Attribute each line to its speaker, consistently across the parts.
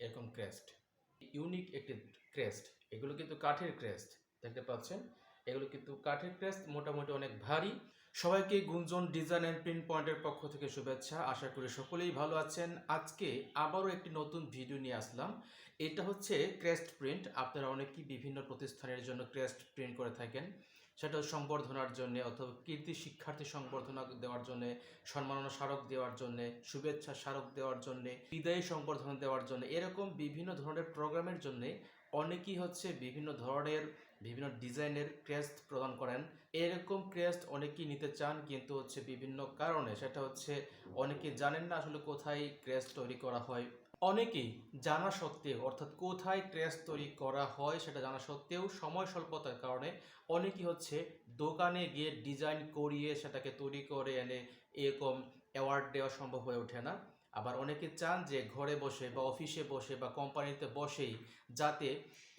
Speaker 1: এরকম crest unique একটি crest এগুলো কিন্তু কাঠের ক্রেস্ট দেখতে পাচ্ছেন? এগুলো কিন্তু কাঠের ক্রেস্ট মোটামুটি অনেক ভারী। সবাইকে গুঞ্জন ডিজাইন অ্যান্ড প্রিন্ট পয়েন্টের পক্ষ থেকে শুভেচ্ছা। আশা করি সকলেই ভালো আছেন। আজকে আবারও একটি নতুন ভিডিও নিয়ে আসলাম। এটা হচ্ছে ক্রেস্ট প্রিন্ট আপনারা অনেকেই বিভিন্ন প্রতিষ্ঠানের জন্য ক্রেস্ট প্রিন্ট করে থাকেন। সেটা সংবর্ধনার জন্য অথবা কীর্তি শিক্ষার্থী সংবর্ধনা দেওয়ার জন্য, সম্মাননা স্মারক দেওয়ার জন্য, শুভেচ্ছা স্মারক দেওয়ার জন্য, বিদায়ী সংবর্ধনা দেওয়ার জন্য, এরকম বিভিন্ন ধরনের প্রোগ্রামের জন্য অনেকেই হচ্ছে বিভিন্ন ধরনের, বিভিন্ন ডিজাইনের ক্রেস্ট প্রদান করেন। এরকম ক্রেস্ট অনেকেই নিতে চান কিন্তু হচ্ছে বিভিন্ন কারণে, সেটা হচ্ছে অনেকে জানেন না আসলে কোথায় ক্রেস্ট তৈরি করা হয়। অনেকেই জানা সত্ত্বেও, অর্থাৎ কোথায় ট্রেস তৈরি করা হয় সেটা জানা সত্ত্বেও সময় স্বল্পতার কারণে অনেকেই হচ্ছে দোকানে গিয়ে ডিজাইন করিয়ে সেটাকে তৈরি করে এনে এরকম অ্যাওয়ার্ড দেওয়া সম্ভব হয়ে ওঠে না। আবার অনেকে চান যে ঘরে বসে বা অফিসে বসে বা কোম্পানিতে বসেই যাতে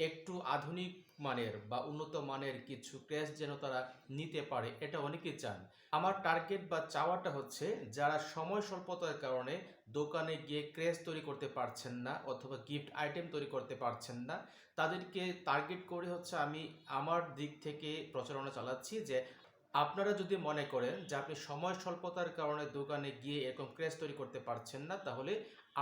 Speaker 1: একটু আধুনিক মানের বা উন্নত মানের কিছু ক্রেস যেন তারা নিতে পারে, এটা অনেকেই চান। আমার টার্গেট বা চাওয়াটা হচ্ছে যারা সময় স্বল্পতার কারণে দোকানে গিয়ে ক্রেস তৈরি করতে পারছেন না অথবা গিফট আইটেম তৈরি করতে পারছেন না, তাদেরকে টার্গেট করে হচ্ছে আমি আমার দিক থেকে প্রচারণা চালাচ্ছি যে আপনারা যদি মনে করেন যে আপনি সময় স্বল্পতার কারণে দোকানে গিয়ে এরকম ক্রেস তৈরি করতে পারছেন না, তাহলে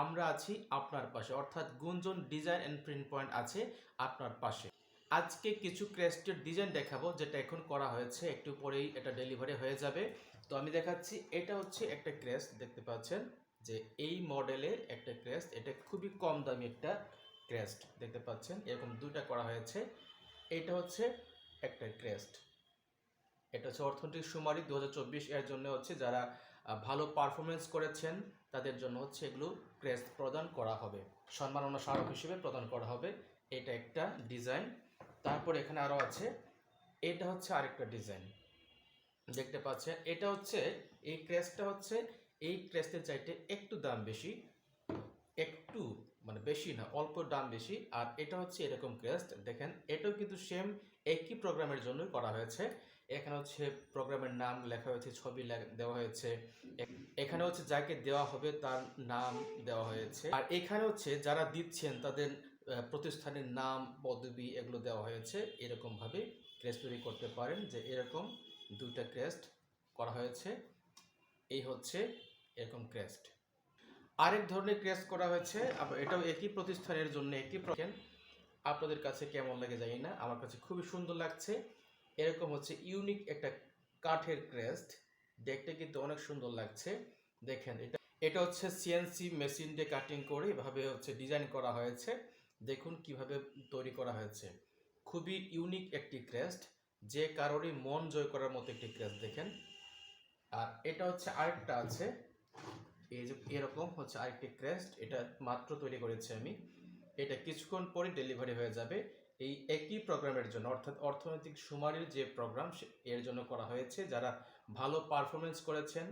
Speaker 1: আমরা আছি আপনার পাশে। অর্থাৎ গুঞ্জন ডিজাইন অ্যান্ড প্রিন্ট পয়েন্ট আছে আপনার পাশে। আজকে কিছু ক্রেস্টের ডিজাইন দেখাবো, যেটা এখন করা হয়েছে। একটু পরেই এটা ডেলিভারি হয়ে যাবে। তো আমি দেখাচ্ছি, এটা হচ্ছে একটা ক্রেস্ট দেখতে পাচ্ছেন? যে এই মডেলের একটা ক্রেস্ট এটা খুবই কম দামি একটা ক্রেস্ট দেখতে পাচ্ছেন? এরকম দুটা করা হয়েছে। এটা হচ্ছে একটা ক্রেস্ট এটা হচ্ছে অর্থনৈতিক সুমারি দু হাজার চব্বিশ এর জন্য হচ্ছে যারা ভালো পারফরমেন্স করেছেন, তাদের জন্য হচ্ছে এগুলো ক্রেস্ট প্রদান করা হবে। সম্মাননা স্মারক হিসেবে প্রদান করা হবে। এটা একটা ডিজাইন তারপর এখানে আরও আছে, এটা হচ্ছে আরেকটা ডিজাইন দেখতে পাচ্ছেন এটা হচ্ছে, এই ক্রেস্টটা হচ্ছে, এই ক্রেস্টের চাইতে একটু দাম বেশি, একটু মানে বেশি না, অল্প দাম বেশি। আর এটা হচ্ছে এরকম ক্রেস্ট দেখেন, এটাও কিন্তু সেম একই প্রোগ্রামের জন্যই করা হয়েছে। এখানে হচ্ছে প্রোগ্রামের নাম লেখা হয়েছে, ছবি দেওয়া হয়েছে। এখানে হচ্ছে যাকে দেওয়া হবে তার নাম দেওয়া হয়েছে। আর এখানে হচ্ছে যারা দিচ্ছেন তাদের প্রতিষ্ঠানের নাম, পদবি এগুলো দেওয়া হয়েছে। এরকম ভাবে ক্রেস্ট তৈরি করতে পারেন যে এরকম দুইটা ক্রেস্ট করা হয়েছে। এই হচ্ছে এরকম ক্রেস্ট। আরেক ধরনের ক্রেস্ট করা হয়েছে এটাও একই প্রতিষ্ঠানের জন্য একই আপনাদের কাছে কেমন লাগে জানি না, আমার কাছে খুবই সুন্দর লাগছে। এরকম হচ্ছে ইউনিক একটা কাঠের ক্রেস্ট দেখতে কিন্তু অনেক সুন্দর লাগছে। দেখেন, এটা এটা হচ্ছে সিএনসি মেশিন দিয়ে কাটিং করে এভাবে হচ্ছে ডিজাইন করা হয়েছে। দেখুন কীভাবে তৈরি করা হয়েছে। খুবই ইউনিক একটি ক্রেস্ট যে কারোরই মন জয় করার মতো একটি ক্রেস্ট দেখেন। আর এটা হচ্ছে আরেকটা আছে। এই যে, এরকম হচ্ছে আরেকটি ক্রেস্ট এটা মাত্র তৈরি করেছি আমি। এটা কিছুক্ষণ পরে ডেলিভারি হয়ে যাবে। এই একই প্রোগ্রামের জন্য, অর্থাৎ অর্থনৈতিক সুমারির যে প্রোগ্রাম এর জন্য করা হয়েছে। যারা ভালো পারফরমেন্স করেছেন,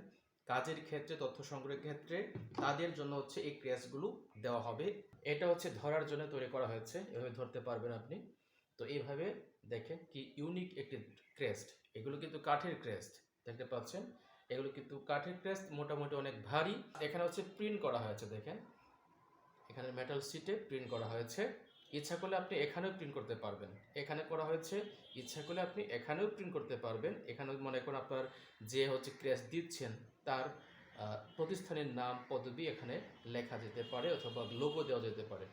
Speaker 1: কাজের ক্ষেত্রে, তথ্য সংগ্রহের ক্ষেত্রে, তাদের জন্য হচ্ছে এই ক্রেসগুলো দেওয়া হবে। এটা হচ্ছে ধরার জন্য তৈরি করা হয়েছে। এভাবে ধরতে পারবেন আপনি। তো এইভাবে দেখেন কি ইউনিক একটি ক্রেস্ট এগুলো কিন্তু কাঠের ক্রেস্ট দেখতে পাচ্ছেন? এগুলো কিন্তু কাঠের ক্রেস্ট মোটামুটি অনেক ভারী। এখানে হচ্ছে প্রিন্ট করা হয়েছে, দেখেন। এখানে মেটাল সিটে প্রিন্ট করা হয়েছে। ইচ্ছা করলে আপনি এখানেও প্রিন্ট করতে পারবেন। এখানে করা হয়েছে, ইচ্ছা করলে আপনি এখানেও প্রিন্ট করতে পারবেন। এখানে মনে করেন আপনার যে হচ্ছে ক্রেস দিচ্ছেন, তার প্রতিষ্ঠানের নাম, পদবি এখানে লেখা যেতে পারে অথবা লোগো দেওয়া যেতে পারে।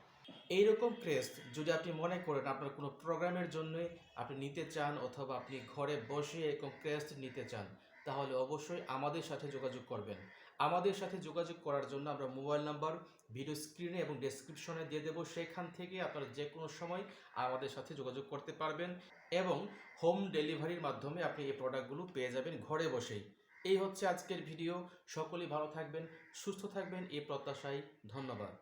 Speaker 1: এইরকম ক্রেস্ট যদি আপনি মনে করেন আপনার কোনো প্রোগ্রামের জন্য আপনি নিতে চান অথবা আপনি ঘরে বসে এরকম ক্রেস্ট নিতে চান, তাহলে অবশ্যই আমাদের সাথে যোগাযোগ করবেন। আমাদের সাথে যোগাযোগ করার জন্য আমরা মোবাইল নাম্বার, ভিডিও স্ক্রিনে এবং ডেসক্রিপশনে দিয়ে দেবো। সেখান থেকে আপনারা যে কোনো সময় আমাদের সাথে যোগাযোগ করতে পারবেন এবং হোম ডেলিভারির মাধ্যমে আপনি এই প্রোডাক্টগুলো পেয়ে যাবেন ঘরে বসেই। এই হচ্ছে আজকের ভিডিও। সকলেই ভালো থাকবেন, সুস্থ থাকবেন। এই প্রত্যাশায় ধন্যবাদ।